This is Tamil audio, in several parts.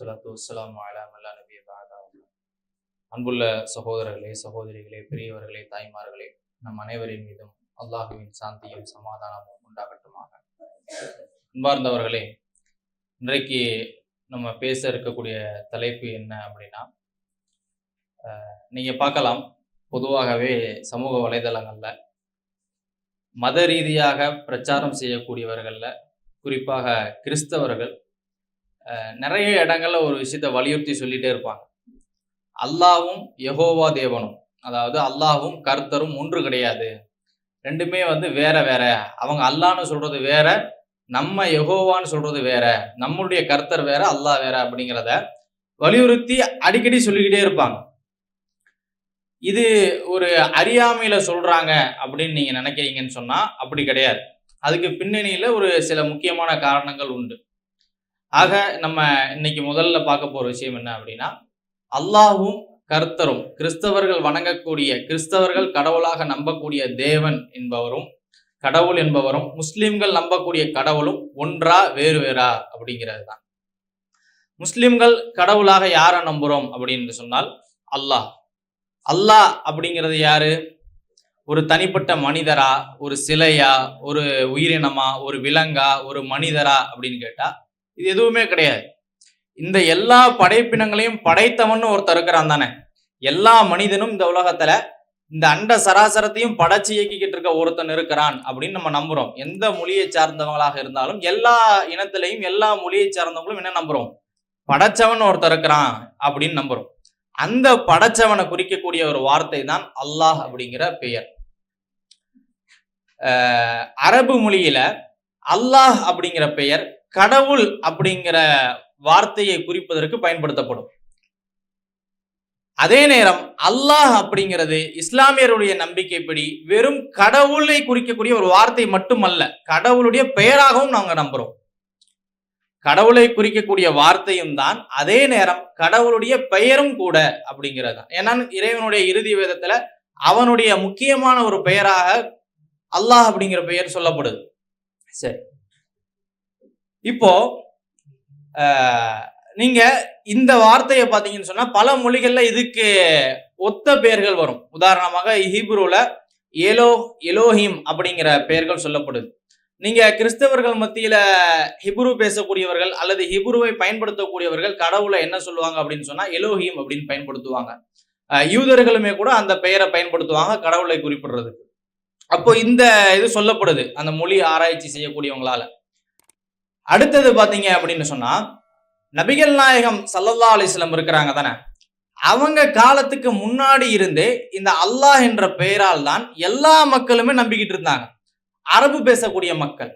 அஸ்வலாத்து வஸ்ஸலாத்து வஸ்ஸலாமு நபி அன்புள்ள சகோதரர்களே சகோதரிகளே பெரியவர்களே தாய்மார்களே நம் அனைவரின் மீதும் அல்லாஹுவின் சாந்தியும் சமாதானமும் உண்டாகட்டுமாக. அன்பார்ந்தவர்களே இன்றைக்கு நம்ம பேச இருக்கக்கூடிய தலைப்பு என்ன அப்படின்னா நீங்கள் நீங்க பார்க்கலாம். பொதுவாகவே சமூக வலைதளங்கள்ல மத ரீதியாக பிரச்சாரம் செய்யக்கூடியவர்களில் குறிப்பாக கிறிஸ்தவர்கள் நிறைய இடங்கள்ல ஒரு விஷயத்த வலியுறுத்தி சொல்லிட்டே இருப்பாங்க. அல்லாவும் யகோவா தேவனும். அதாவது அல்லாவும் கர்த்தரும் ஒன்று கிடையாது. ரெண்டுமே வந்து வேற வேற. அவங்க அல்லான்னு சொல்றது வேற நம்ம யகோவான்னு சொல்றது வேற நம்மளுடைய கர்த்தர் வேற அல்லாஹ் வேற அப்படிங்கிறத வலியுறுத்தி அடிக்கடி சொல்லிக்கிட்டே இருப்பாங்க. இது ஒரு அறியாமையில சொல்றாங்க அப்படின்னு நீங்க நினைக்கிறீங்கன்னு சொன்னா அப்படி கிடையாது. அதுக்கு பின்னணியில ஒரு சில முக்கியமான காரணங்கள் உண்டு. ஆக நம்ம இன்னைக்கு முதல்ல பார்க்க போற விஷயம் என்ன அப்படின்னா அல்லாஹ்வும் கர்த்தரும் கிறிஸ்தவர்கள் வணங்கக்கூடிய கிறிஸ்தவர்கள் கடவுளாக நம்பக்கூடிய தேவன் என்பவரும் கடவுள் என்பவரும் முஸ்லிம்கள் நம்பக்கூடிய கடவுளும் ஒன்றா வேறு வேறா அப்படிங்கிறது தான். முஸ்லிம்கள் கடவுளாக யாரை நம்புறோம் அப்படின்னு சொன்னால் அல்லாஹ். அல்லாஹ் அப்படிங்கிறது யாரு? ஒரு தனிப்பட்ட மனிதரா? ஒரு சிலையா? ஒரு உயிரினமா? ஒரு விலங்கா? ஒரு மனிதரா அப்படின்னு கேட்டா இது எதுவுமே கிடையாது. இந்த எல்லா படைப்பினங்களையும் படைத்தவன் ஒருத்தர் இருக்கிறான் தானே. எல்லா மனிதனும் இந்த உலகத்துல இந்த அண்ட சராசரத்தையும் படைச்சு இயக்கிக்கிட்டு இருக்க ஒருத்தன் இருக்கிறான் அப்படின்னு நம்ம நம்புறோம். எந்த மொழியை சார்ந்தவங்களாக இருந்தாலும் எல்லா இனத்திலையும் எல்லா மொழியை சார்ந்தவங்களும் என்ன நம்புறோம்? படைச்சவன் ஒருத்தர் இருக்கிறான் அப்படின்னு நம்புறோம். அந்த படைச்சவனை குறிக்கக்கூடிய ஒரு வார்த்தை தான் அல்லாஹ் அப்படிங்கிற பெயர். அரபு மொழியில அல்லாஹ் அப்படிங்கிற பெயர் கடவுள் அப்படிங்கிற வார்த்தையை குறிப்பதற்கு பயன்படுத்தப்படும். அதே நேரம் அல்லாஹ் அப்படிங்கிறது இஸ்லாமியருடைய நம்பிக்கைப்படி வெறும் கடவுளை குறிக்கக்கூடிய ஒரு வார்த்தை மட்டுமல்ல கடவுளுடைய பெயராகவும் நாங்க நம்புறோம். கடவுளை குறிக்கக்கூடிய வார்த்தையும் தான் அதே நேரம் கடவுளுடைய பெயரும் கூட அப்படிங்கிறது தான். ஏன்னா இறைவனுடைய இறுதி வேதத்துல அவனுடைய முக்கியமான ஒரு பெயராக அல்லாஹ் அப்படிங்கிற பெயர் சொல்லப்படுது. சரி. இப்போ நீங்க இந்த வார்த்தையை பார்த்தீங்கன்னு சொன்னா பல மொழிகள்ல இதுக்கு ஒத்த பெயர்கள் வரும். உதாரணமாக ஹீப்ரூல எலோ எலோஹிம் அப்படிங்கிற பெயர்கள் சொல்லப்படுது. நீங்க கிறிஸ்தவர்கள் மத்தியில ஹிப்ரு பேசக்கூடியவர்கள் அல்லது ஹிப்ருவை பயன்படுத்தக்கூடியவர்கள் கடவுளை என்ன சொல்லுவாங்க அப்படின்னு சொன்னா எலோஹிம் அப்படின்னு பயன்படுத்துவாங்க. யூதர்களுமே கூட அந்த பெயரை பயன்படுத்துவாங்க கடவுளை குறிப்பிடுறதுக்கு. அப்போ இந்த இது சொல்லப்படுது அந்த மொழி ஆராய்ச்சி செய்யக்கூடியவங்களால. அடுத்தது பார்த்தீங்க அப்படின்னு சொன்னா நபிகள் நாயகம் சல்லல்லா அலிஸ்லம் இருக்கிறாங்க தானே? அவங்க காலத்துக்கு முன்னாடி இருந்தே இந்த அல்லாஹ் என்ற பெயரால் தான் எல்லா மக்களுமே நம்பிக்கிட்டு இருந்தாங்க. அரபு பேசக்கூடிய மக்கள்.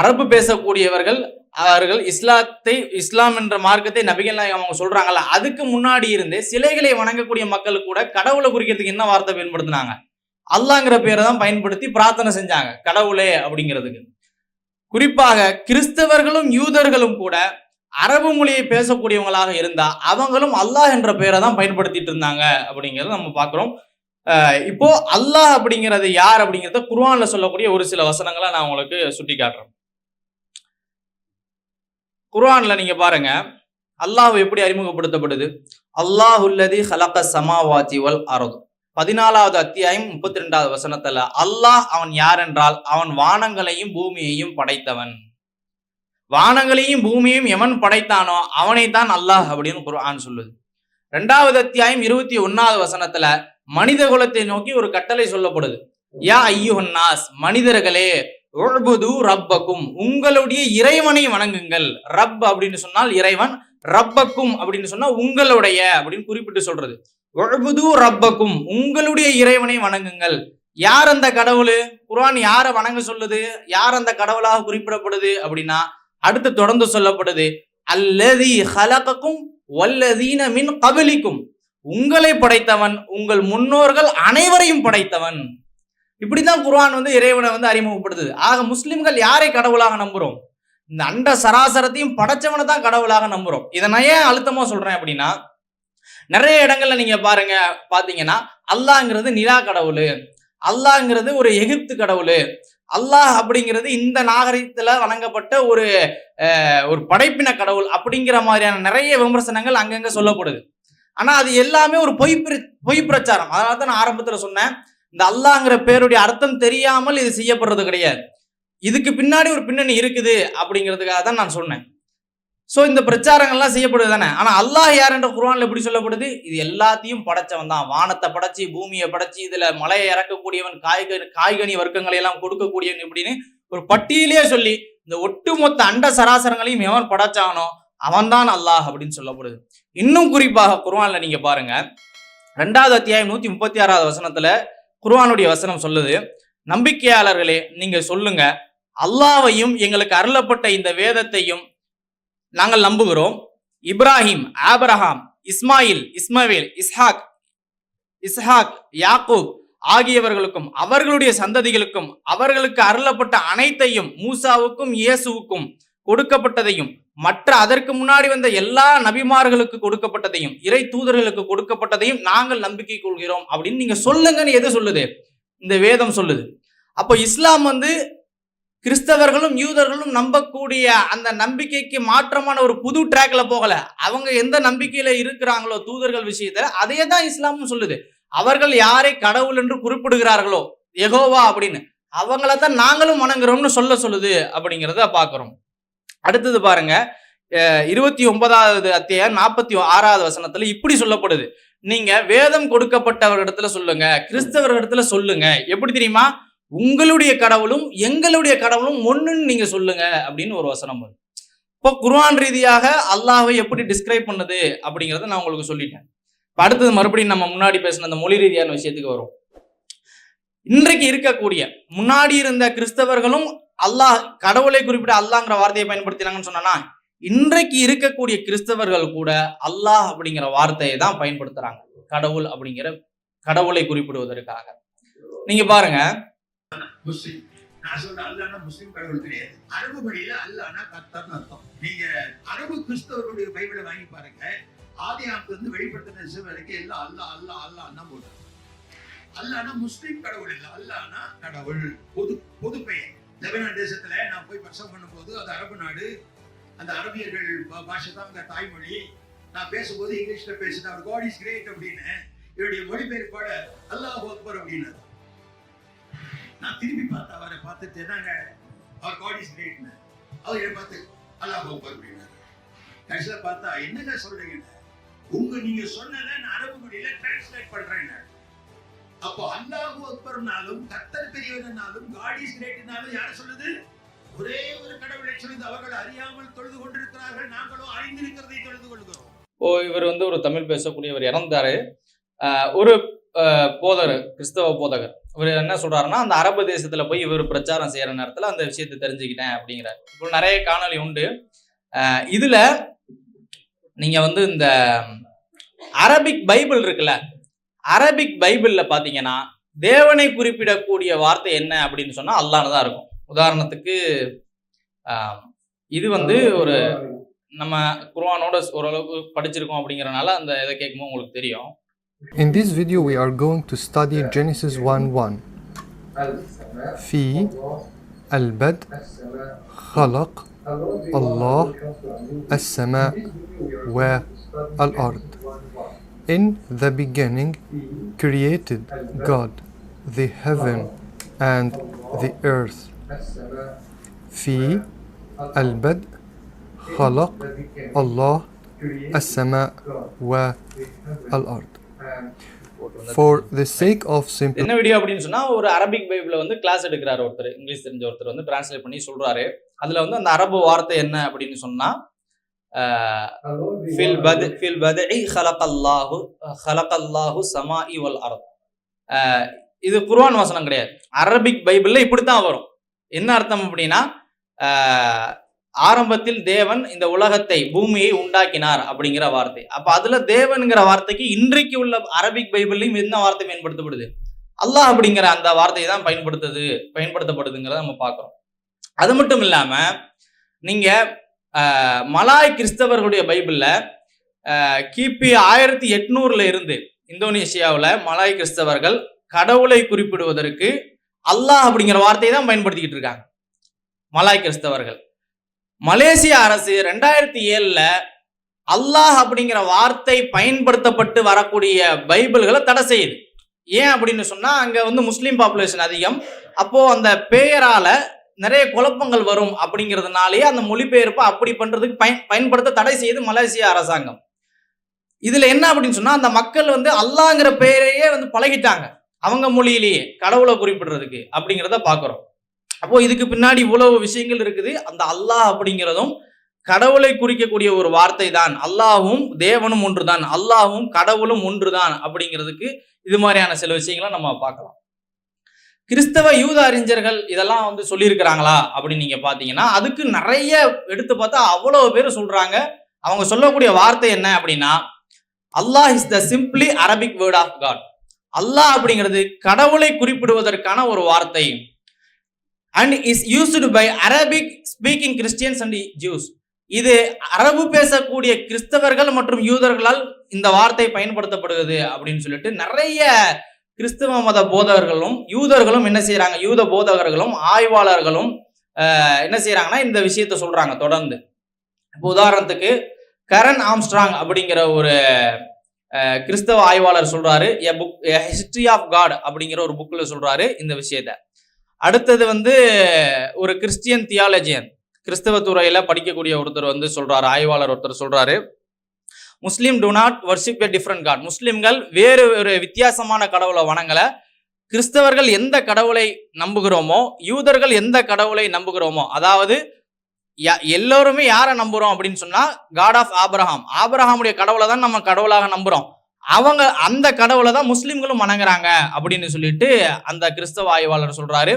அரபு பேசக்கூடியவர்கள் அவர்கள் இஸ்லாத்தை இஸ்லாம் என்ற மார்க்கத்தை நபிகள் நாயகம் அவங்க சொல்றாங்கல்ல அதுக்கு முன்னாடி இருந்தே சிலைகளை வணங்கக்கூடிய மக்கள் கூட கடவுளை குறிக்கிறதுக்கு என்ன வார்த்தை பயன்படுத்தினாங்க? அல்லாங்கிற பேரை தான் பயன்படுத்தி பிரார்த்தனை செஞ்சாங்க கடவுளே அப்படிங்கிறதுக்கு. குறிப்பாக கிறிஸ்தவர்களும் யூதர்களும் கூட அரபு மொழியை பேசக்கூடியவங்களாக இருந்தா அவங்களும் அல்லாஹ் என்ற பெயரை தான் பயன்படுத்திட்டு இருந்தாங்க அப்படிங்கிறத நம்ம பார்க்குறோம். அஹ் இப்போ அல்லாஹ் அப்படிங்கிறது யார் அப்படிங்கிறத குர்ஆன்ல சொல்லக்கூடிய ஒரு சில வசனங்களை நான் உங்களுக்கு சுட்டி காட்டுறேன். குர்ஆன்ல நீங்க பாருங்க. அல்லாஹ் எப்படி அறிமுகப்படுத்தப்படுது? அல்லாஹுல்லதி ஹலக்க சமாவாத்தி வல் அருது. பதினாலாவது அத்தியாயம் முப்பத்தி ரெண்டாவது வசனத்துல அல்லாஹ் அவன் யார் என்றால் அவன் வானங்களையும் பூமியையும் படைத்தவன். வானங்களையும் பூமியையும் எவன் படைத்தானோ அவனை தான் அல்லாஹ் அப்படின்னு குர்ஆன் சொல்லுது. ரெண்டாவது அத்தியாயம் இருபத்தி ஒன்னாவது வசனத்துல மனித குலத்தை நோக்கி ஒரு கட்டளை சொல்லப்படுது. யா ஐயுஹன் மனிதர்களே உழ்புது ரப்பக்கும் உங்களுடைய இறைவனை வணங்குங்கள். ரப் அப்படின்னு சொன்னால் இறைவன் ரப்பக்கும் அப்படின்னு சொன்னா உங்களுடைய அப்படின்னு குறிப்பிட்டு சொல்றது. உழ்புது ரப்பக்கும் உங்களுடைய இறைவனை வணங்குங்கள். யார் அந்த கடவுள்? குரான் யாரை வணங்க சொல்லுது? யார் அந்த கடவுளாக குறிப்பிடப்படுது அப்படின்னா அடுத்து தொடர்ந்து சொல்லப்படுது அல்லதி ஹலகக்கும் வல்லதீன மின் கபலிக்கும். உங்களை படைத்தவன் உங்கள் முன்னோர்கள் அனைவரையும் படைத்தவன். இப்படிதான் குர்ஆன் வந்து இறைவனை வந்து அறிமுகப்படுத்துது. ஆக முஸ்லிம்கள் யாரை கடவுளாக நம்புறோம்? இந்த அண்ட சராசரத்தையும் படைச்சவனை தான் கடவுளாக நம்புறோம். இதை நான் ஏன் அழுத்தமா சொல்றேன் அப்படின்னா நிறைய இடங்கள்ல நீங்க பாருங்க பாத்தீங்கன்னா அல்லாங்கிறது நிலா கடவுள். அல்லாங்கிறது ஒரு எகிப்து கடவுள். அல்லாஹ் அப்படிங்கிறது இந்த நாகரிகத்துல வணங்கப்பட்ட ஒரு ஒரு படைப்பின கடவுள் அப்படிங்கிற மாதிரியான நிறைய விமர்சனங்கள் அங்கங்க சொல்லப்படுது. ஆனா அது எல்லாமே ஒரு பொய் பிர- பொய் பிரச்சாரம். அதனால தான் நான் ஆரம்பத்துல சொன்னேன் இந்த அல்லாங்கிற பேருடைய அர்த்தம் தெரியாமல் இது செய்யப்படுறது கிடையாது. இதுக்கு பின்னாடி ஒரு பின்னணி இருக்குது அப்படிங்கிறதுக்காக தான் நான் சொன்னேன். ஸோ இந்த பிரச்சாரங்கள்லாம் செய்யப்படுது தானே? ஆனால் அல்லாஹ் யார் என்ற குர்ஆன்ல எப்படி சொல்லப்படுது? இது எல்லாத்தையும் படைச்சவன் தான். வானத்தை படைச்சி பூமியை படைச்சி இதில் மலையை இறக்கக்கூடியவன் காய்கறி காய்கனி வர்க்கங்களை எல்லாம் கொடுக்கக்கூடியவன் இப்படின்னு ஒரு பட்டியலே சொல்லி இந்த ஒட்டுமொத்த அண்ட சராசரங்களையும் எவன் படைச்சானோ அவன்தான் அல்லாஹ் அப்படின்னு சொல்லப்படுது. இன்னும் குறிப்பாக குர்வானில் நீங்க பாருங்க. ரெண்டாவது அத்தியாயம் நூத்தி முப்பத்தி ஆறாவது வசனத்துல குர்வானுடைய வசனம் சொல்லுது. நம்பிக்கையாளர்களே நீங்க சொல்லுங்க. அல்லாவையும் எங்களுக்கு அருளப்பட்ட இந்த வேதத்தையும் நாங்கள் நம்புகிறோம். இப்ராஹிம் ஆபரஹாம் இஸ்மாயில் இஸ்மவேல் இஸ்ஹாக் இஸ்ஹாக் யாக்கூப் ஆகியவர்களுக்கும் அவர்களுடைய சந்ததிகளுக்கும் அவர்களுக்கு அருளப்பட்ட அனைத்தையும் மூசாவுக்கும் இயேசுவுக்கும் கொடுக்கப்பட்டதையும் மற்ற அதற்கு முன்னாடி வந்த எல்லா நபிமார்களுக்கு கொடுக்கப்பட்டதையும் இறை தூதர்களுக்கு கொடுக்கப்பட்டதையும் நாங்கள் நம்பிக்கை கொள்கிறோம் அப்படின்னு நீங்க சொல்லுங்கன்னு எது சொல்லுது? இந்த வேதம் சொல்லுது. அப்போ இஸ்லாம் வந்து கிறிஸ்தவர்களும் யூதர்களும் நம்பக்கூடிய அந்த நம்பிக்கைக்கு மாற்றமான ஒரு புது ட்ராக்ல போகல. அவங்க எந்த நம்பிக்கையில இருக்கிறாங்களோ தூதர்கள் விஷயத்துல அதையே தான் இஸ்லாமும் சொல்லுது. அவர்கள் யாரை கடவுள் என்று குறிப்பிடுகிறார்களோ எகோவா அப்படின்னு அவங்கள தான் நாங்களும் வணங்குறோம்னு சொல்ல சொல்லுது அப்படிங்கிறத பார்க்குறோம். அடுத்தது பாருங்க இருபத்தி ஒன்பதாவது அத்தியாயம் நாற்பத்தி ஆறாவது வசனத்துல இப்படி சொல்லப்படுது. நீங்க வேதம் கொடுக்கப்பட்டவர்களிடத்துல சொல்லுங்க கிறிஸ்தவர்களிடத்துல சொல்லுங்க. எப்படி தெரியுமா? உங்களுடைய கடவுளும் எங்களுடைய கடவுளும் ஒண்ணுன்னு நீங்க சொல்லுங்க அப்படின்னு ஒரு வசனம் வரும். இப்போ குர்வான் ரீதியாக அல்லாஹை எப்படி டிஸ்கிரைப் பண்ணுது அப்படிங்கிறத நான் உங்களுக்கு சொல்லிட்டேன். இப்ப அடுத்தது மறுபடியும் நம்ம முன்னாடி பேசின அந்த மொழி ரீதியான விஷயத்துக்கு வரும். இன்றைக்கு இருக்கக்கூடிய முன்னாடி இருந்த கிறிஸ்தவர்களும் அல்லாஹ் கடவுளை குறிப்பிட்ட அல்லாங்கிற வார்த்தையை பயன்படுத்தினாங்கன்னு சொன்னா இன்றைக்கு இருக்கக்கூடிய கிறிஸ்தவர்கள் கூட அல்லாஹ் அப்படிங்கிற வார்த்தையை தான் பயன்படுத்துறாங்க. கடவுள் அப்படிங்கிற கடவுளை குறிப்பிடுவதற்காக. நீங்க பாருங்க முஸ்லீம். நான் சொல்ற அல்லானா முஸ்லீம் கடவுள் கிடையாது. அரபு மொழியில அல்லானா கர்த்தர்னு அர்த்தம். நீங்க அரபு கிறிஸ்தவர்களுடைய பைபிளை வாங்கி பாருங்க. ஆதி ஆப்பிலிருந்து வெளிப்படுத்தின சிவ வரைக்கும் எல்லாம் அல்லா அல்லா அல்லான்னா போட்டு அல்லானா முஸ்லீம் கடவுள் இல்லை. அல்லானா கடவுள். பொது பொது பெயர். லெபனான் தேசத்துல நான் போய் பிரசவம் பண்ணும்போது அது அரபு நாடு. அந்த அரபியர்கள் பாஷை தான் அங்க தாய்மொழி. நான் பேசும்போது இங்கிலீஷ்ல பேசினேன் அவர் காட் இஸ் கிரேட் அப்படின்னு. இவருடைய மொழிபெயர்ப்பாட அல்லாஹ் அக்பர் அப்படின்னாரு. நான் திரும்பி பார்த்து அவரை பார்த்துட்டு என்னங்க? அவர் காட் இஸ் கிரேட்னு அவர் என்னை பார்த்து அல்லா அக்பர் அப்படின்னாரு கடைசியில் பார்த்தா என்னங்க சொல்றீங்க? உங்க நீங்க சொன்னதை நான் அரபு மொழியில டிரான்ஸ்லேட் பண்றேன் அப்போ அல்லாஹு அக்பர்னாலும் கத்தர் பெரியவனாலும் காட் இஸ் கிரேட்னாலும் யார் சொல்லுது? ஒரே ஒரு கடவுளை சொல்லுது அவர்கள் அறியாமல் தொழுது கொண்டிருக்கிறார்கள் நாங்களும் அறிந்திருக்கிறதை தொழுது கொள்கிறோம். ஓ இவர் வந்து ஒரு தமிழ் பேசக்கூடியவர் இறந்தாரு. ஆஹ் ஒரு ஆஹ் போதகர் கிறிஸ்தவ போதகர். இவர் என்ன சொல்றாருன்னா அந்த அரபு தேசத்துல போய் இவர் பிரச்சாரம் செய்யற நேரத்துல அந்த விஷயத்தை தெரிஞ்சுக்கிட்டேன் அப்படிங்கிறார். இப்போ நிறைய காணொளி உண்டு. இதுல நீங்க வந்து இந்த அரபிக் பைபிள் இருக்குல்ல அரபிக் பைபிள்ல பாத்தீங்கன்னா தேவனை குறிப்பிடக்கூடிய வார்த்தை என்ன அப்படின்னு சொன்னா அல்லான்னு தான் இருக்கும். உதாரணத்துக்கு இது வந்து ஒரு நம்ம குர்வானோட ஓரளவுக்கு படிச்சிருக்கோம் அப்படிங்கிறனால அந்த இதை கேட்கும்போது உங்களுக்கு தெரியும். In this video we are going to study Genesis 1:1 في البدء خلق الله السماء والأرض In the beginning created God the heaven and the earth في البدء خلق الله السماء والأرض For the sake of simplicity என்ன வீடியோ அப்படின்னு சொன்னா ஒரு அரபிக் பைபிள வந்து கிளாஸ் எடுக்கிறாரு ஒருத்தர் இங்கிலீஷ் தெரிஞ்ச ஒருத்தர் வந்து டிரான்ஸ்லேட் பண்ணி சொல்றாரு. அதுல வந்து அந்த அரபு வார்த்தை என்ன அப்படின்னு சொன்னா ஃபில் பத் ஃபில் பத்இ ஹலகல்லாஹு ஹலகல்லாஹு சமாஇ வல் அர்த் ஆஹ், இது குர்ஆன் வசனம் கிடையாது. அரபிக் பைபிள்ல இப்படித்தான் வரும். என்ன அர்த்தம் அப்படின்னா ஆரம்பத்தில் தேவன் இந்த உலகத்தை பூமியை உண்டாக்கினார் அப்படிங்கிற வார்த்தை. அப்ப அதுல தேவன்கிற வார்த்தைக்கு இன்றைக்கு உள்ள அரபிக் பைபிள்லையும் என்ன வார்த்தை பயன்படுத்தப்படுது? அல்லாஹ் அப்படிங்கிற அந்த வார்த்தையை தான் பயன்படுத்துது பயன்படுத்தப்படுதுங்கிறத நம்ம பார்க்குறோம். அது மட்டும் இல்லாம நீங்க ஆஹ், மலாய் கிறிஸ்தவர்களுடைய பைபிள்ல கிபி ஆயிரத்தி எட்நூறுல இருந்து இந்தோனேஷியாவில் மலாய் கிறிஸ்தவர்கள் கடவுளை குறிப்பிடுவதற்கு அல்லாஹ் அப்படிங்கிற வார்த்தையை தான் பயன்படுத்திக்கிட்டு இருக்காங்க. மலாய் கிறிஸ்தவர்கள். மலேசிய அரசு ரெண்டாயிரத்தி ஏழுல அல்லாஹ் அப்படிங்கிற வார்த்தை பயன்படுத்தப்பட்டு வரக்கூடிய பைபிள்களை தடை செய்யுது. ஏன் அப்படின்னு சொன்னா அங்க வந்து முஸ்லீம் பாப்புலேஷன் அதிகம். அப்போ அந்த பெயரால் நிறைய குழப்பங்கள் வரும் அப்படிங்கிறதுனாலேயே அந்த மொழிபெயர்ப்பை அப்படி பண்றதுக்கு பயன் பயன்படுத்த தடை செய்யுது மலேசிய அரசாங்கம். இதுல என்ன அப்படின்னு சொன்னா அந்த மக்கள் வந்து அல்லாங்கிற பெயரையே வந்து பழகிட்டாங்க. அவங்க மொழியிலேயே கடவுளை குறிப்பிடுறதுக்கு அப்படிங்கிறத பாக்குறோம். அப்போ இதுக்கு பின்னாடி இவ்வளவு விஷயங்கள் இருக்குது. அந்த அல்லாஹ் அப்படிங்கிறதும் கடவுளை குறிக்கக்கூடிய ஒரு வார்த்தை தான் அல்லாஹும் தேவனும் ஒன்றுதான். அல்லாஹும் கடவுளும் ஒன்றுதான் அப்படிங்கிறதுக்கு இது மாதிரியான சில விஷயங்களை நம்ம பார்க்கலாம். கிறிஸ்தவ யூத அறிஞர்கள் இதெல்லாம் வந்து சொல்லியிருக்கிறாங்களா அப்படின்னு நீங்க பாத்தீங்கன்னா அதுக்கு நிறைய எடுத்து பார்த்தா அவ்வளவு பேர் சொல்றாங்க. அவங்க சொல்லக்கூடிய வார்த்தை என்ன அப்படின்னா Allah is the simply Arabic word of God Allah அப்படிங்கிறது கடவுளை குறிப்பிடுவதற்கான ஒரு வார்த்தை. And is used by Arabic speaking Christians and Jews இது அரபு பேசக்கூடிய கிறிஸ்தவர்கள் மற்றும் யூதர்களால் இந்த வார்த்தை பயன்படுத்தப்படுகிறது அப்படின்னு சொல்லிட்டு நிறைய கிறிஸ்தவ மத போதகர்களும் யூதர்களும் என்ன செய்யறாங்க யூத போதகர்களும் ஆய்வாளர்களும் என்ன செய்யறாங்கன்னா இந்த விஷயத்த சொல்றாங்க தொடர்ந்து. இப்போ உதாரணத்துக்கு கரண் ஆம்ஸ்ட்ராங் அப்படிங்கிற ஒரு கிறிஸ்தவ ஆய்வாளர் சொல்றாரு. A book history of God அப்படிங்கிற ஒரு புக்கில் சொல்றாரு இந்த விஷயத்த. அடுத்தது வந்து ஒரு கிறிஸ்டியன் தியாலஜியன். கிறிஸ்தவ துறையில் படிக்கக்கூடிய ஒருத்தர் வந்து சொல்கிறார் ஆய்வாளர் ஒருத்தர் சொல்கிறாரு Muslim do not worship a different God முஸ்லீம்கள் வேறு ஒரு வித்தியாசமான கடவுளை வணங்கலை. கிறிஸ்தவர்கள் எந்த கடவுளை நம்புகிறோமோ யூதர்கள் எந்த கடவுளை நம்புகிறோமோ அதாவது எல்லோருமே யாரை நம்புகிறோம் அப்படின்னு சொன்னால் காட் ஆஃப் ஆப்ரஹாம் ஆப்ரஹாமுடைய கடவுளை தான் நம்ம கடவுளாக நம்புகிறோம் அவங்க அந்த கடவுளை தான் முஸ்லீம்களும் வணங்குறாங்க அப்படின்னு சொல்லிட்டு அந்த கிறிஸ்தவ ஆய்வாளர் சொல்றாரு.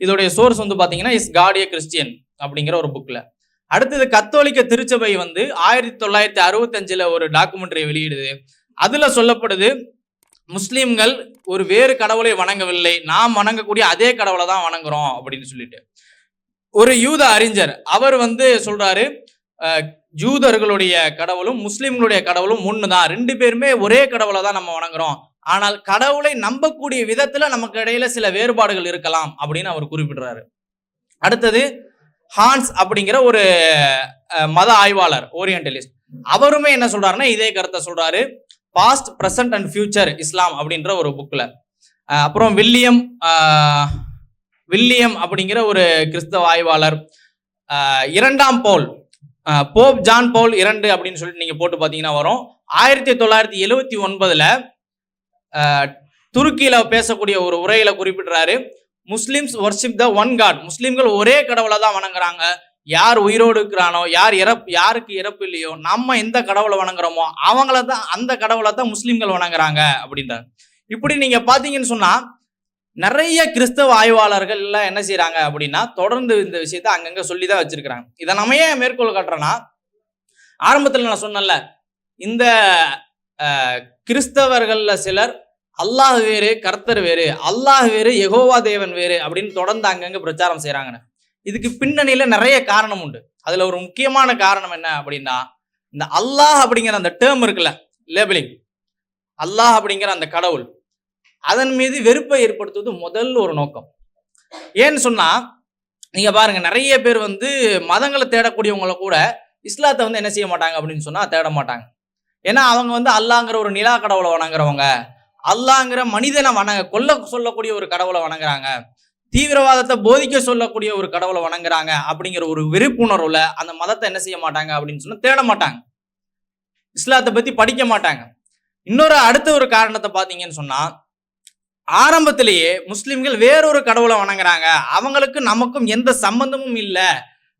இதோடைய சோர்ஸ் வந்து பாத்தீங்கன்னா இஸ் காடிய கிறிஸ்டியன் அப்படிங்கிற ஒரு புக்ல அடுத்தது கத்தோலிக்க திருச்சபை வந்து ஆயிரத்தி தொள்ளாயிரத்தி அறுபத்தஞ்சில் ஒரு டாக்குமெண்ட்ரி வெளியிடுது. அதில் சொல்லப்படுது முஸ்லீம்கள் ஒரு வேறு கடவுளை வணங்கவில்லை. நாம் வணங்கக்கூடிய அதே கடவுளை தான் வணங்குறோம் அப்படின்னு சொல்லிட்டு. ஒரு யூத அறிஞர் அவர் வந்து சொல்றாரு ஜூதர்களுடைய கடவுளும் முஸ்லிம்களுடைய கடவுளும் ஒன்று தான் ரெண்டு பேருமே ஒரே கடவுளை தான் நம்ம வணங்குறோம். ஆனால் கடவுளை நம்பக்கூடிய விதத்துல நமக்கு இடையில சில வேறுபாடுகள் இருக்கலாம் அப்படின்னு அவர் குறிப்பிடுறாரு. அடுத்தது ஹான்ஸ் அப்படிங்கிற ஒரு மத ஆய்வாளர் ஓரியன்டலிஸ்ட் அவருமே என்ன சொல்றாருன்னா இதே கருத்தை சொல்றாரு. Past present and future Islam அப்படின்ற ஒரு புக்கில் அப்புறம் வில்லியம் வில்லியம் அப்படிங்கிற ஒரு கிறிஸ்தவ ஆய்வாளர். இரண்டாம் போல் போப் ஜான் பவுல் இரண்டு அப்படின்னு சொல்லிட்டு நீங்க போட்டு பார்த்தீங்கன்னா வரும். ஆயிரத்தி தொள்ளாயிரத்தி எழுவத்தி ஒன்பதுல துருக்கியில் துருக்கியில பேசக்கூடிய ஒரு உரையில குறிப்பிடுறாரு. Muslims worship the one God முஸ்லிம்கள் ஒரே கடவுளை தான் வணங்குறாங்க. யார் உயிரோடு இருக்கிறானோ யார் இறப்பு யாருக்கு இறப்பு இல்லையோ நம்ம எந்த கடவுளை வணங்குறோமோ அவங்கள தான் அந்த கடவுளை தான் முஸ்லிம்கள் வணங்குறாங்க அப்படின்றார். இப்படி நீங்க பாத்தீங்கன்னு சொன்னா நிறைய கிறிஸ்தவ ஆய்வாளர்கள் எல்லாம் என்ன செய்யறாங்க அப்படின்னா தொடர்ந்து இந்த விஷயத்த அங்கங்க சொல்லி தான் வச்சிருக்கிறாங்க. இதை நம்ம ஏன் மேற்கோள் காட்டுறோன்னா ஆரம்பத்தில் நான் சொன்னேன்ல இந்த கிறிஸ்தவர்களில் கிறிஸ்தவர்கள்ல சிலர் அல்லாஹ் வேறு கர்த்தர் வேறு அல்லாஹ் வேறு எகோவா தேவன் வேறு அப்படின்னு தொடர்ந்து அங்கங்க பிரச்சாரம் செய்கிறாங்கன்னு இதுக்கு பின்னணியில நிறைய காரணம் உண்டு. அதுல ஒரு முக்கியமான காரணம் என்ன அப்படின்னா இந்த அல்லாஹ் அப்படிங்கிற அந்த டேர்ம் இருக்குல்ல லேபிளிங் அல்லாஹ் அப்படிங்கிற அந்த கடவுள். அதன் மீது வெறுப்பை ஏற்படுத்துவது முதல் ஒரு நோக்கம். ஏன்னு சொன்னால் நீங்கள் பாருங்கள் நிறைய பேர் வந்து மதங்களை தேடக்கூடியவங்கள கூட இஸ்லாத்தை வந்து என்ன செய்ய மாட்டாங்க அப்படின்னு சொன்னால் தேட மாட்டாங்க. ஏன்னா அவங்க வந்து அல்லாங்கிற ஒரு நிலா கடவுளை வணங்குறவங்க. அல்லாங்கிற மனிதனை வணங்க கொல்ல சொல்லக்கூடிய ஒரு கடவுளை வணங்குறாங்க. தீவிரவாதத்தை போதிக்க சொல்லக்கூடிய ஒரு கடவுளை வணங்குறாங்க அப்படிங்கிற ஒரு விழிப்புணர்வுல அந்த மதத்தை என்ன செய்ய மாட்டாங்க அப்படின்னு சொன்னால் தேட மாட்டாங்க. இஸ்லாத்தை பற்றி படிக்க மாட்டாங்க. இன்னொரு அடுத்த ஒரு காரணத்தை பார்த்தீங்கன்னு சொன்னால் ஆரம்பத்திலேயே முஸ்லிம்கள் வேறொரு கடவுளை வணங்குறாங்க. அவங்களுக்கு நமக்கும் எந்த சம்பந்தமும் இல்லை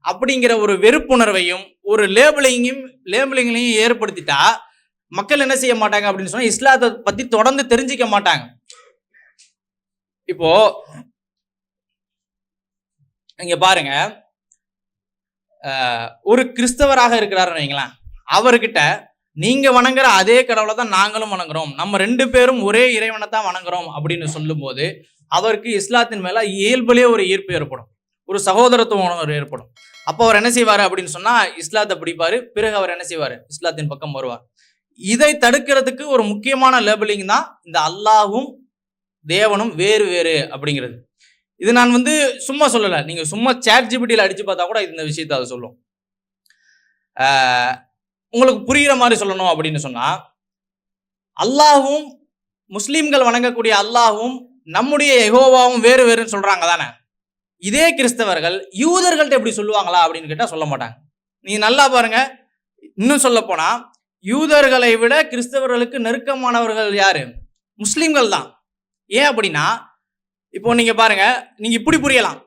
அப்படிங்கிற ஒரு வெறுப்புணர்வையும் ஒரு லேபிளிங்கையும் லேபிளிங்லையும் ஏற்படுத்திட்டா மக்கள் என்ன செய்ய மாட்டாங்க அப்படின்னு சொன்னா இஸ்லாத்தை பத்தி தொடர்ந்து தெரிஞ்சுக்க மாட்டாங்க. இப்போ இங்க பாருங்க. ஒரு கிறிஸ்தவராக இருக்கிறாருன்னு வைங்களேன். அவர்கிட்ட நீங்கள் வணங்குற அதே கடவுளை தான் நாங்களும் வணங்குறோம். நம்ம ரெண்டு பேரும் ஒரே இறைவனை தான் வணங்குறோம் அப்படின்னு சொல்லும்போது அவருக்கு இஸ்லாத்தின் மேலே இயல்புலேயே ஒரு ஈர்ப்பு ஏற்படும். ஒரு சகோதரத்துவ உணர்வு ஏற்படும். அப்போ அவர் என்ன செய்வார் அப்படின்னு சொன்னால் இஸ்லாத்தை பிடிப்பார். பிறகு அவர் என்ன செய்வார்? இஸ்லாத்தின் பக்கம் வருவார். இதை தடுக்கிறதுக்கு ஒரு முக்கியமான லேபிளிங் தான் இந்த அல்லாவும் தேவனும் வேறு வேறு அப்படிங்கிறது. இது நான் வந்து சும்மா சொல்லலை. நீங்கள் சும்மா சேட் ஜிபிடியில் அடித்து பார்த்தா கூட இந்த விஷயத்தை அது சொல்லும். உங்களுக்கு புரிகிற மாதிரி சொல்லணும் அப்படின்னு சொன்னால் அல்லாஹ்வும் முஸ்லீம்கள் வணங்கக்கூடிய அல்லாஹும் நம்முடைய எகோவாவும் வேறு வேறுன்னு சொல்கிறாங்க தானே? இதே கிறிஸ்தவர்கள் யூதர்கள்ட்ட எப்படி சொல்லுவாங்களா அப்படின்னு கேட்டால் சொல்ல மாட்டாங்க. நீ நல்லா பாருங்க. இன்னும் சொல்ல போனால் யூதர்களை விட கிறிஸ்தவர்களுக்கு நெருக்கமானவர்கள் யாரு? முஸ்லீம்கள் தான். ஏன் அப்படின்னா இப்போ நீங்கள் பாருங்க நீங்கள் இப்படி புரியலாம்.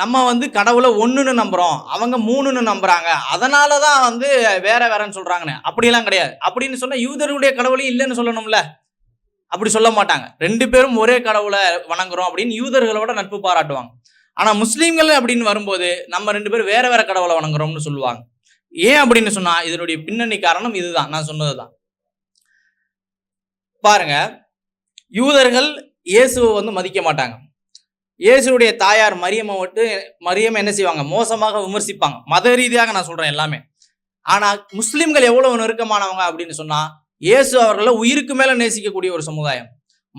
நம்ம வந்து கடவுளை ஒன்றுன்னு நம்புகிறோம் அவங்க மூணுன்னு நம்புகிறாங்க அதனால தான் வந்து வேற வேறன்னு சொல்கிறாங்கன்னு அப்படிலாம் கிடையாது. அப்படின்னு சொன்னால் யூதர்களுடைய கடவுளையும் இல்லைன்னு சொல்லணும்ல. அப்படி சொல்ல மாட்டாங்க. ரெண்டு பேரும் ஒரே கடவுளை வணங்குறோம் அப்படின்னு யூதர்களோட நட்பு பாராட்டுவாங்க. ஆனால் முஸ்லீம்கள் அப்படின்னு வரும்போது நம்ம ரெண்டு பேரும் வேற வேற கடவுளை வணங்குறோம்னு சொல்லுவாங்க. ஏன் அப்படின்னு சொன்னால் இதனுடைய பின்னணி காரணம் இதுதான். நான் சொன்னதுதான். பாருங்க. யூதர்கள் இயேசுவை வந்து மதிக்க மாட்டாங்க. இயேசுடைய தாயார் மரியம்மை விட்டு மரியம் என்ன செய்வாங்க? மோசமாக விமர்சிப்பாங்க. மத ரீதியாக நான் சொல்கிறேன் எல்லாமே. ஆனால் முஸ்லீம்கள் எவ்வளவு நெருக்கமானவங்க அப்படின்னு சொன்னால் இயேசு அவர்களை உயிருக்கு மேலே நேசிக்கக்கூடிய ஒரு சமுதாயம்.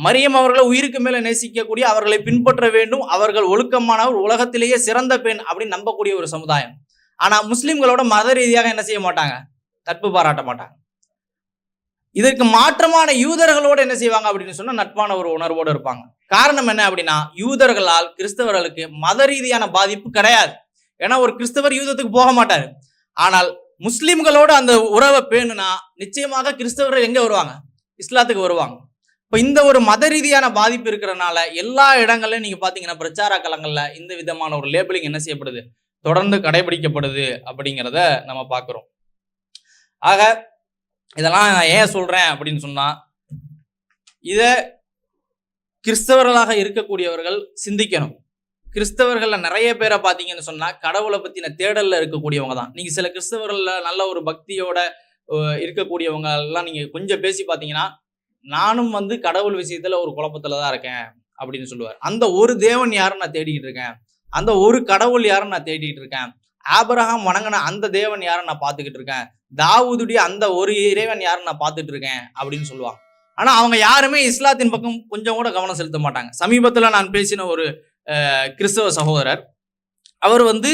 மரியம் அவர்களை உயிருக்கு மேலே நேசிக்கக்கூடிய அவர்களை பின்பற்ற வேண்டும் அவர்கள் ஒழுக்கமானவர் உலகத்திலேயே சிறந்த பெண் அப்படின்னு நம்பக்கூடிய ஒரு சமுதாயம். ஆனால் முஸ்லீம்களோட மத ரீதியாக என்ன செய்ய மாட்டாங்க? நட்பு பாராட்ட மாட்டாங்க. இதற்கு மாற்றமான யூதர்களோட என்ன செய்வாங்க அப்படின்னு சொன்னால் நட்பான ஒரு உணர்வோடு இருப்பாங்க. காரணம் என்ன அப்படின்னா யூதர்களால் கிறிஸ்தவர்களுக்கு மத ரீதியான பாதிப்பு கிடையாது. ஏன்னா ஒரு கிறிஸ்தவர் யூதத்துக்கு போக மாட்டார். ஆனால் முஸ்லீம்களோட அந்த உறவை பேணுனா நிச்சயமாக கிறிஸ்தவர்கள் எங்கே வருவாங்க? இஸ்லாத்துக்கு வருவாங்க. இப்போ இந்த ஒரு மத ரீதியான பாதிப்பு இருக்கிறனால எல்லா இடங்கள்லையும் நீங்கள் பார்த்தீங்கன்னா பிரச்சார களங்களில் இந்த விதமான ஒரு லேபிளிங் என்ன செய்யப்படுது? தொடர்ந்து கடைபிடிக்கப்படுது அப்படிங்கிறத நம்ம பார்க்குறோம் ஆக இதெல்லாம் நான் ஏன் சொல்கிறேன் அப்படின்னு சொன்னால் இதை கிறிஸ்தவர்களாக இருக்கக்கூடியவர்கள் சிந்திக்கணும். கிறிஸ்தவர்களில் நிறைய பேரை பார்த்தீங்கன்னு சொன்னால் கடவுளை பற்றின தேடலில் இருக்கக்கூடியவங்க தான். நீங்கள் சில கிறிஸ்தவர்களில் நல்ல ஒரு பக்தியோட இருக்கக்கூடியவங்க எல்லாம் நீங்கள் கொஞ்சம் பேசி பார்த்தீங்கன்னா நானும் வந்து கடவுள் விஷயத்தில் ஒரு குழப்பத்தில் தான் இருக்கேன் அப்படின்னு சொல்லுவார். அந்த ஒரு தேவன் யாரும் நான் தேடிக்கிட்டு இருக்கேன். அந்த ஒரு கடவுள் யாரும் நான் தேடிக்கிட்டு இருக்கேன். ஆபரகம் வணங்கின அந்த தேவன் யாரும் நான் பார்த்துக்கிட்டு இருக்கேன். தாவூதுடைய அந்த ஒரு இறைவன் யாரும் நான் பார்த்துட்டு இருக்கேன் அப்படின்னு சொல்லுவாங்க. ஆனால் அவங்க யாருமே இஸ்லாத்தின் பக்கம் கொஞ்சம் கூட கவனம் செலுத்த மாட்டாங்க. சமீபத்தில் நான் பேசின ஒரு கிறிஸ்தவ சகோதரர் அவர் வந்து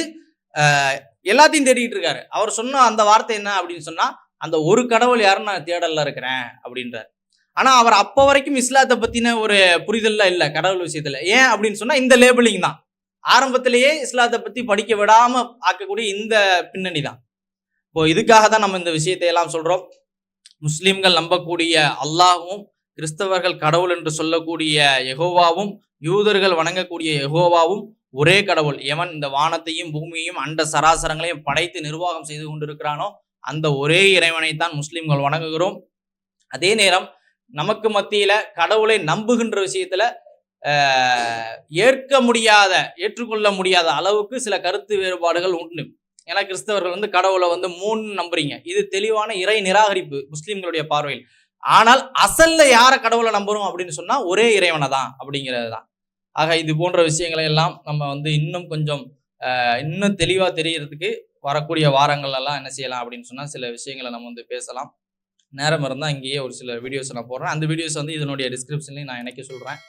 எல்லாத்தையும் தேடிக்கிட்டு இருக்காரு. அவர் சொன்ன அந்த வார்த்தை என்ன அப்படின்னு சொன்னால் அந்த ஒரு கடவுள் யாரும் நான் தேடலில் இருக்கிறேன் அப்படின்றார். ஆனால் அவர் அப்போ வரைக்கும் இஸ்லாத்தை பற்றின ஒரு புரிதலில் இல்லை கடவுள் விஷயத்தில். ஏன் அப்படின்னு சொன்னால் இந்த லேபிளிங் தான். ஆரம்பத்திலேயே இஸ்லாத்தை பற்றி படிக்க விடாமல் ஆக்கக்கூடிய இந்த பின்னணி தான். இப்போ இதுக்காக தான் நம்ம இந்த விஷயத்தை எல்லாம் சொல்கிறோம் முஸ்லிம்கள் நம்பக்கூடிய அல்லாஹ்வும் கிறிஸ்தவர்கள் கடவுள் என்று சொல்லக்கூடிய எகோவாவும் யூதர்கள் வணங்கக்கூடிய எகோவாவும் ஒரே கடவுள். எவன் இந்த வானத்தையும் பூமியையும் அண்ட சராசரங்களையும் படைத்து நிர்வாகம் செய்து கொண்டிருக்கிறானோ அந்த ஒரே இறைவனைத்தான் முஸ்லிம்கள் வணங்குகிறோம். அதே நேரம் நமக்கு மத்தியில கடவுளை நம்புகின்ற விஷயத்துல ஏற்க முடியாத ஏற்றுக்கொள்ள முடியாத அளவுக்கு சில கருத்து வேறுபாடுகள் உண்டு. ஏன்னா கிறிஸ்தவர்கள் வந்து கடவுளை வந்து மூணு நம்புறீங்க. இது தெளிவான இறை நிராகரிப்பு முஸ்லீம்களுடைய பார்வையில். ஆனால் அசல்ல யார கடவுளை நம்புறோம் அப்படின்னு சொன்னா ஒரே இறைவனை தான் அப்படிங்கிறது தான். ஆக இது போன்ற விஷயங்களை எல்லாம் நம்ம வந்து இன்னும் கொஞ்சம் இன்னும் தெளிவா தெரியறதுக்கு வரக்கூடிய வாரங்கள் எல்லாம் என்ன செய்யலாம் அப்படின்னு சொன்னா சில விஷயங்களை நம்ம வந்து பேசலாம். நேரம் இருந்தால் இங்கேயே ஒரு சில வீடியோஸ் நான் போடுறேன். அந்த வீடியோஸ் வந்து இதனுடைய டிஸ்கிரிப்ஷன்லையும் நான் இணைக்க சொல்கிறேன்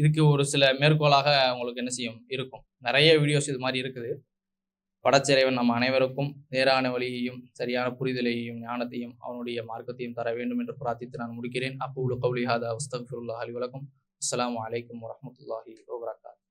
இதுக்கு ஒரு சில மேற்கோளாக உங்களுக்கு என்ன செய்யும்? இருக்கும். நிறைய வீடியோஸ் இது மாதிரி இருக்குது. படச்சிறைவன் நம் அனைவருக்கும் நேரான வழியையும் சரியான புரிதலையும் ஞானத்தையும் அவனுடைய மார்க்கத்தையும் தர வேண்டும் என்று பிரார்த்தித்து நான் முடிக்கிறேன். அப்போ உள்ள ஹாதா அஸ்தகுல்லாஹ் அலி வலக்கும். அஸ்லாம் அலைக்கும் வரமத்துல்லாஹி வபரகாத்.